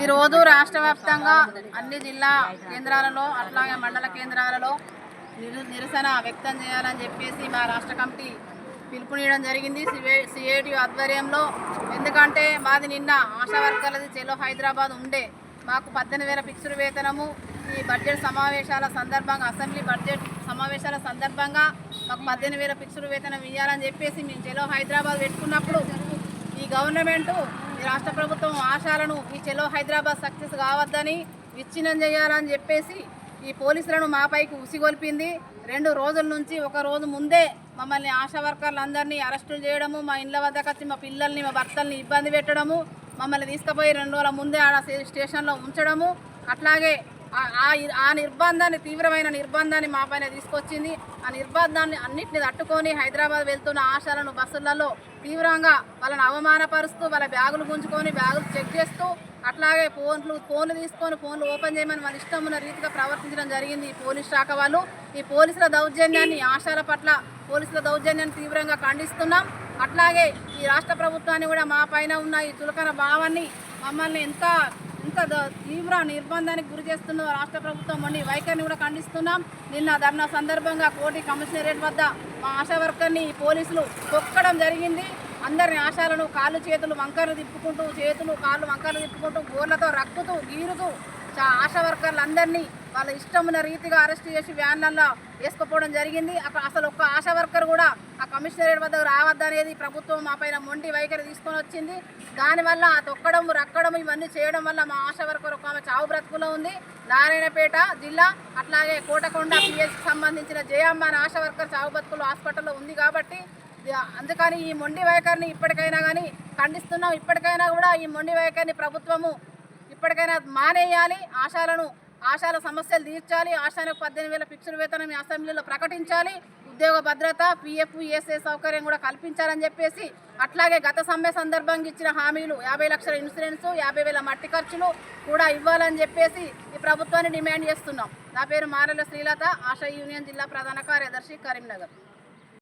ఈరోజు రాష్ట్ర వ్యాప్తంగా అన్ని జిల్లా కేంద్రాలలో అట్లాగే మండల కేంద్రాలలో నిరు నిరసన వ్యక్తం చేయాలని చెప్పేసి మా రాష్ట్ర కమిటీ పిలుపునియడం జరిగింది. సిఐటి ఆధ్వర్యంలో ఎందుకంటే మాది నిన్న ఆశా వర్కర్లది చెలో హైదరాబాద్ ఉండే. మాకు పద్దెనిమిది వేల ఫిక్స్డ్ వేతనము ఈ బడ్జెట్ సమావేశాల సందర్భంగా అసెంబ్లీ బడ్జెట్ సమావేశాల సందర్భంగా మాకు పద్దెనిమిది వేల ఫిక్స్డ్ వేతనం ఇవ్వాలని చెప్పేసి మేము చెలో హైదరాబాద్ పెట్టుకున్నప్పుడు ఈ గవర్నమెంటు ఈ రాష్ట్ర ప్రభుత్వం ఆశాలను ఈ చెలో హైదరాబాద్ సక్సెస్ కావద్దని విచ్ఛిన్నం చేయాలని చెప్పేసి ఈ పోలీసులను మాపైకి ఉసిగొల్పింది. రెండు రోజుల నుంచి ఒక రోజు ముందే మమ్మల్ని ఆశా వర్కర్లు అందరినీ అరెస్టులు చేయడము మా ఇళ్ళ వద్దకు వచ్చి మా పిల్లల్ని మా భర్తల్ని ఇబ్బంది పెట్టడము మమ్మల్ని తీసుకుపోయి రెండు రోజుల ముందే ఆడ స్టేషన్లో ఉంచడము అట్లాగే ఆ- ఆ- నిర్బంధాన్ని తీవ్రమైన నిర్బంధాన్ని మా పైన తీసుకొచ్చింది. ఆ నిర్బంధాన్ని అన్నింటిని తట్టుకొని హైదరాబాద్ వెళ్తున్న ఆశాలను బస్సులలో తీవ్రంగా వాళ్ళని అవమానపరుస్తూ వాళ్ళ బ్యాగులు గుంజుకొని బ్యాగులు చెక్ చేస్తూ అట్లాగే ఫోన్లు ఫోన్లు తీసుకొని ఫోన్లు ఓపెన్ చేయమని వాళ్ళ ఇష్టం ఉన్న రీతిగా ప్రవర్తించడం జరిగింది ఈ పోలీస్ శాఖ వాళ్ళు. ఈ పోలీసుల దౌర్జన్యాన్ని ఆశాల పట్ల పోలీసుల దౌర్జన్యాన్ని తీవ్రంగా ఖండిస్తున్నాం. అట్లాగే ఈ రాష్ట్ర ప్రభుత్వాన్ని కూడా మా పైన ఉన్న ఈ చులకన భావాన్ని మమ్మల్ని ఎంత ఎంత తీవ్ర నిర్బంధానికి గురి చేస్తున్న రాష్ట్ర ప్రభుత్వం మొండి వైఖరిని కూడా ఖండిస్తున్నాం. నిన్న ధర్నా సందర్భంగా కోటి కమిషనరేట్ వద్ద మా ఆశా వర్కర్ని పోలీసులు తొక్కడం జరిగింది. అందరిని ఆశాలను కాళ్ళు చేతులు వంకర్లు తిప్పుకుంటూ చేతులు కాళ్ళు వంకర్లు తిప్పుకుంటూ గోర్లతో రక్కుతూ గీరుతూ చా- ఆశా వర్కర్లందరినీ వాళ్ళ ఇష్టమున్న రీతిగా అరెస్ట్ చేసి వ్యాన్లలో వేసుకుపోవడం జరిగింది. అక్కడ అసలు ఒక్క ఆశా వర్కర్ కూడా ఆ కమిషనరేట్ వద్దకు రావద్దనేది ప్రభుత్వం మా పైన మొండి వైఖరి తీసుకొని వచ్చింది. దానివల్ల ఆ తొక్కడం రక్కడం ఇవన్నీ చేయడం వల్ల మా ఆశా వర్కర్ ఒక ఆమె చావు బ్రతుకులో ఉంది. నారాయణపేట జిల్లా అట్లాగే కోటకొండ పిఎస్కి సంబంధించిన జయమ్మ ఆశా వర్కర్ చావు బ్రతుకులు హాస్పిటల్లో ఉంది కాబట్టి అందుకని ఈ మొండి వైఖరిని ఇప్పటికైనా కానీ ఖండిస్తున్నాం. ఇప్పటికైనా కూడా ఈ మొండి వైఖరిని ప్రభుత్వము ఇప్పటికైనా మానేయాలి. ఆశాలను ఆశాల సమస్యలు తీర్చాలి. ఆశాలకు పద్దెనిమిది వేల ఫిక్స్డ్ వేతనం అసెంబ్లీలో ప్రకటించాలి. ఉద్యోగ భద్రత పిఎఫ్ ఈఎస్ఏ సౌకర్యం కూడా కల్పించాలని చెప్పేసి అట్లాగే గత సమ్మె సందర్భంగా ఇచ్చిన హామీలు యాభై లక్షల ఇన్సూరెన్స్ యాభై వేల మట్టి ఖర్చులు కూడా ఇవ్వాలని చెప్పేసి ఈ ప్రభుత్వాన్ని డిమాండ్ చేస్తున్నాం. నా పేరు మారెల శ్రీలత ఆశా యూనియన్ జిల్లా ప్రధాన కార్యదర్శి కరీంనగర్.